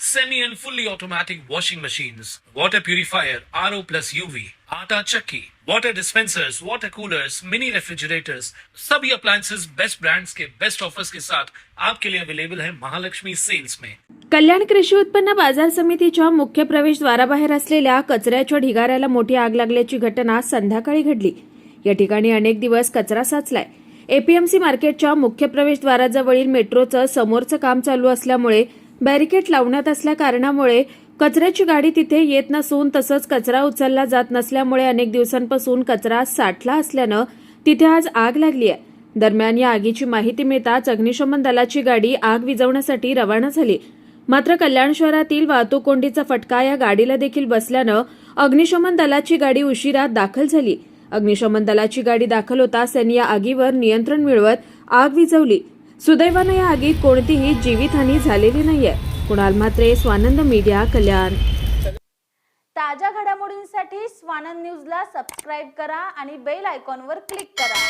semi and fully automatic washing machines, water purifier, RO plus UV, आटा चक्की, water dispensers, water coolers, mini refrigerators, सभी appliances best brands के best offers के साथ आपके लिए अवेलेबल है महालक्ष्मी सेल्स में कल्याण कृषी उत्पन्न बाजार समितीच्या मुख्य प्रवेशद्वाराबाहेर असलेल्या कचऱ्याच्या ढिगाऱ्याला मोठी आग लागल्याची घटना संध्याकाळी घडली. या ठिकाणी अनेक दिवस कचरा साचलाय. एपीएमसी मार्केटच्या मुख्य प्रवेशद्वाराजवळील मेट्रोचं समोरचं काम चालू असल्यामुळे बॅरिकेड लावण्यात असल्या कारणामुळे कचऱ्याची गाडी तिथे येत नसून तसंच कचरा उचलला जात नसल्यामुळे अनेक दिवसांपासून कचरा साठला असल्यानं तिथे आज आग लागली आहे. दरम्यान या आगीची माहिती मिळताच अग्निशमन दलाची गाडी आग विझवण्यासाठी रवाना झाली. मात्र कल्याण शहरातील वाहतूक कोंडीचा फटका या गाडीला देखील बसल्यानं अग्निशमन दलाची गाडी उशिरा दाखल झाली. अग्निशमन दलाची गाडी दाखल होताच त्यांनी या आगीवर नियंत्रण मिळवत आग विझवली. सुदैवानं या आगीत कोणतीही जीवितहानी झालेली नाहीये. कुणाल म्हात्रे स्वानंद मीडिया कल्याण. ताज्या घडामोडींसाठी स्वानंद न्यूजला सबस्क्राईब करा आणि बेल आयकॉनवर क्लिक करा.